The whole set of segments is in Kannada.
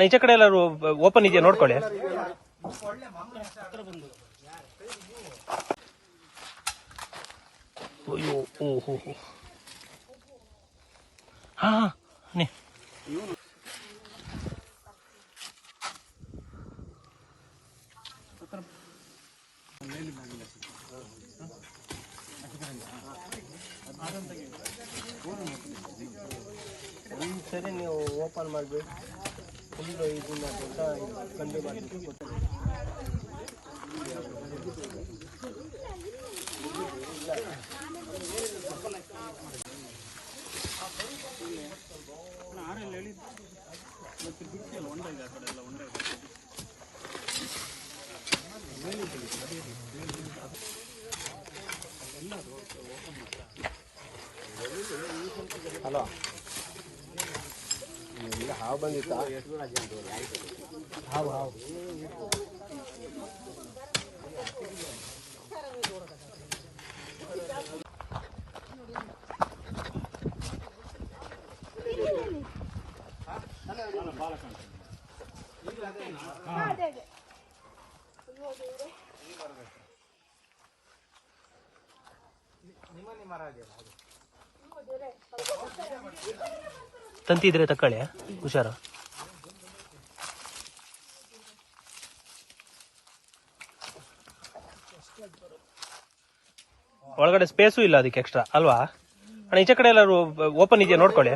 ಅಣ್ಣ, ಈಚೆ ಕಡೆ ಎಲ್ಲರೂ ಓಪನ್ ಇದೆಯಾ ನೋಡ್ಕೊಳ್ಳಿ. ಅಯ್ಯೋ ಓ ಹೋ ಹೋ. ಹಾ ನೀ ಸರಿ, ನೀವು ಓಪನ್ ಮಾಡಬೇಕು. ಫುಲ್ಲು ಇದನ್ನ ದೊಡ್ಡ ಕಂಡು ಮಾಡಬೇಕು ಹಲೋ ಇಲ್ಲ ಹಾವು ಬಂದಿತ್ತ ಹಾವು ಹಾವು ತಂತಿ ಇದ್ರೆ ತಕೊಳ್ಳಿ ಹುಷಾರು. ಒಳಗಡೆ ಸ್ಪೇಸು ಇಲ್ಲ ಅದಕ್ಕೆ ಎಕ್ಸ್ಟ್ರಾ ಅಲ್ವಾ? ಅಣ್ಣ ಈಚೆ ಕಡೆ ಎಲ್ಲರೂ ಓಪನ್ ಇದೆಯಾ ನೋಡ್ಕೊಳ್ಳಿ.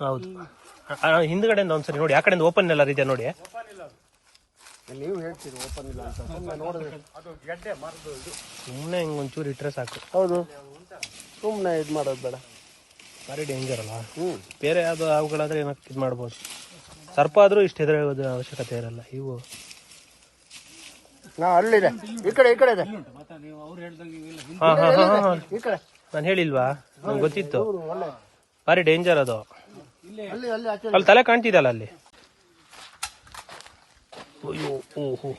ಹೌದು. ಹಿಂದ್ಗಡೆಯಿಂದ ಒಂದ್ಸರಿ ನೋಡಿ ಆ ಕಡೆಯಿಂದ ಓಪನ್ ಎಲ್ಲ ಇದೆ ನೋಡಿ? ನೀವು ಹೇಳ್ತೀರಿ ಓಪನ್ ಇಲ್ಲ ಅಂತ. ಸುಮ್ಮನೆ ನೋಡಿದ್ರೆ. ಸುಮ್ಮನೆ ಹಿಂಗೆ ಒಂಚೂರು ಇಟ್ಟರೆ ಸಾಕು. ಹೌದು. ಸುಮ್ಮನೆ ಇದು ಮಾಡೋದು ಬೇಡ. ಭಾರಿ ಡೇಂಜರ್ ಅಲ್ಲ ಹ್ಞೂ ಬೇರೆ ಯಾವುದು ಅವುಗಳಾದ್ರೆ ಏನಕ್ಕೆ ಇದು ಮಾಡ್ಬೋದು. ಸರ್ಪ ಆದ್ರೂ ಇಷ್ಟು ಹೆದರೋದು ಅವಶ್ಯಕತೆ ಇರಲ್ಲ. ಇವು. ನಾ ಅಲ್ಲಿದೆ. ಈ ಕಡೆ ಈ ಕಡೆ ಇದೆ. ಹಾಂ ಹಾಂ ಹಾಂ ಹಾಂ. ಈ ಕಡೆ ನಾನು ಹೇಳಿಲ್ವಾ? ನಂಗೆ ಗೊತ್ತಿತ್ತು. ಭಾರಿ ಡೇಂಜರ್ ಅದು. ಅಲ್ಲಿ ತಲೆ ಕಾಣ್ತಿದಲ್ಲ ಅಲ್ಲಿ? ಅಯ್ಯೋ ಓಹೋ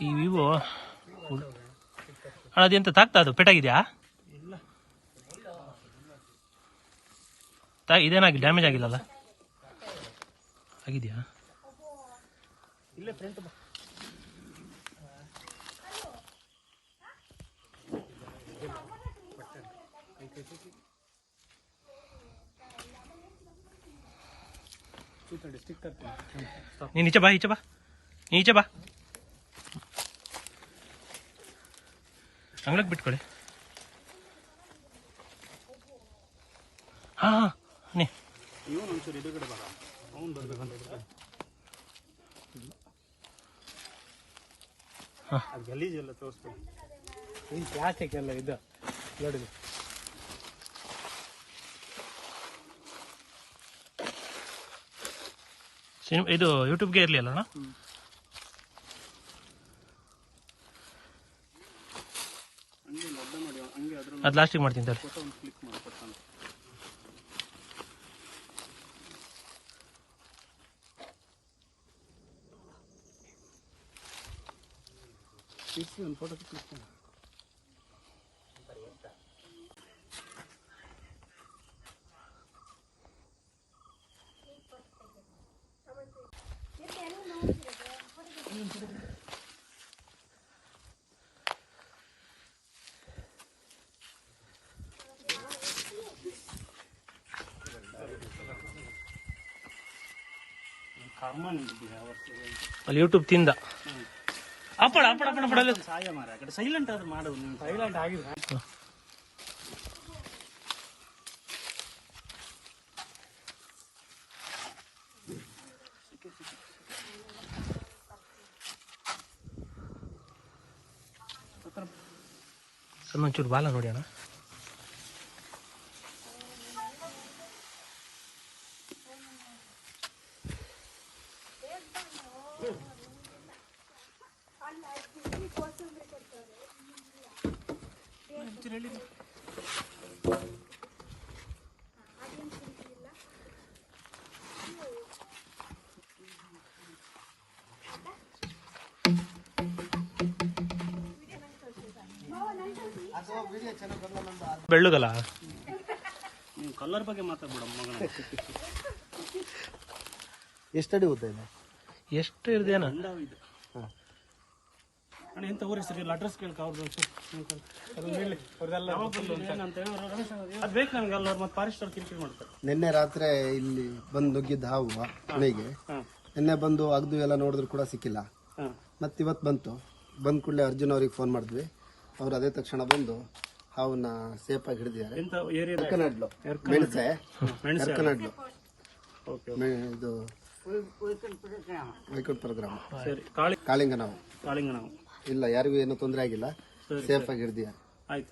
ಈ ವಿವೋ, ಅಣ್ಣ, ಅದೆಂತ ತಾಗ್ತಾ ಅದು? ಪೆಟ್ಟಾಗಿದ್ಯಾ? ತಾ, ಇದೇನಾಗಿ ಡ್ಯಾಮೇಜ್ ಆಗಿಲ್ಲಲ್ಲ ಆಗಿದೆಯಾ? ನೀನ್ ಈಚೆ ಬಾ ಈಚೆ ಬಾ. ನೀ ಈಚೆ ಬಾ. ಅಂಗ್ಳಕ್ಕೆ ಬಿಟ್ಕೊಳ್ಳಿ ಹಾ ಹಾ ನೀ. ಗಲೀಜೆಲ್ಲ ತೋರಿಸ್ತೀನಿ. ಪ್ಲಾಸ್ಟಿಕ್ ಎಲ್ಲ ಇದು. ನೋಡಿ ಸಿನಿಮಾ ಇದು ಯೂಟ್ಯೂಬ್ಗೆ ಇರಲಿ ಅದ್ರ ಅದು ಲಾಸ್ಟಿಗೆ ಮಾಡ್ತೀನಿ ತಡಿ. ಫೋಟೋ ಕ್ಲಿಕ್ ಮಾಡಿ ಕೊಡ್ತಾನೆ ಒಂದು ಫೋಟೋ ಕ್ಲಿಕ್ ಮಾಡಿ ಕರ್ಮ ನಿಂತಿದೆ ಅವತ್ತು ಅಲ್ಲಿ ಯೂಟ್ಯೂಬ್ ತಿಂದ. ಅಪ್ಪಡ ಅಪ್ಪಡ ಅಪ್ಪಳ ಅಪ್ಪಡ ಅಲ್ಲಿ. ಸಾಯ ಮಾರ ಆ ಕಡೆ ಸೈಲೆಂಟ್ ಆದ್ರೆ ಮಾಡು ನೀವು ಸೈಲೆಂಟ್ ಆಗಿದೆ. ಸಣ್ಣ ಒಂಚೂರು ಬಾಲ ನೋಡಿ ಅಣ್ಣ ಬೆಳ್ಳಗಲ್ಲ ಕಲ್ಲರ್ ಬಗ್ಗೆ ಮಾತಾಡ್ಬಿಡಮ್ಮ ಎಷ್ಟಡಿ ಓದ್ತಾ ಇದೆ? ಎಷ್ಟು ಇರ್ದೇನ ಅಣ್ಣ? ಎಂತ ಊರ ಹೆಸರು ಅಡ್ರೆಸ್ ಕೇಳ್ಕ ಅವ್ರದ್ದು ಅದು ಬೇಕು ನಮ್ಗೆ ಅಲ್ಲ ಮತ್ತೆ ಫಾರೆಸ್ಟ್ ಅವ್ರು ಕಿರಿಕಿರಿ ಮಾಡ್ತಾರೆ ನಿನ್ನೆ ರಾತ್ರಿ ಇಲ್ಲಿ ಬಂದು ನುಗ್ಗಿದ್ದ ಹಾವು ಮನೆಗೆ. ನಿನ್ನೆ ಬಂದು ಅಗ್ದು ಎಲ್ಲ ನೋಡಿದ್ರು ಕೂಡ ಸಿಕ್ಕಿಲ್ಲ. ಮತ್ತೆ ಇವತ್ತು ಬಂತು. ಬಂದ ಕೂಡಲೇ ಅರ್ಜುನ್ ಅವ್ರಿಗೆ ಫೋನ್ ಮಾಡಿದ್ವಿ. ಅವ್ರು ಅದೇ ತಕ್ಷಣ ಬಂದು ಹಾವನ್ನ ಸೇಫಾಗಿ ಹಿಡಿದಿದ್ದಾರೆ. ಎಂತ ಏರಿಯಾದ ಎರ್ಕನಡ್ಲು ಮೆಣಸೆ. ಮೆಣಸೆ ಎರ್ಕನಡ್ಲು ಓಕೆ ಇದು ವೈಕುಂಠಪುರ ಗ್ರಾಮ. ಸರಿ. ಕಾಳಿ ಕಾಳಿಂಗ ನಾವು ಕಾಳಿಂಗ ನಾವು ಇಲ್ಲ ಯಾರಿಗೂ ಏನು ತೊಂದರೆ ಆಗಿಲ್ಲ. ಆಗಿ ಹಿಡಿದಿದ್ದಾರೆ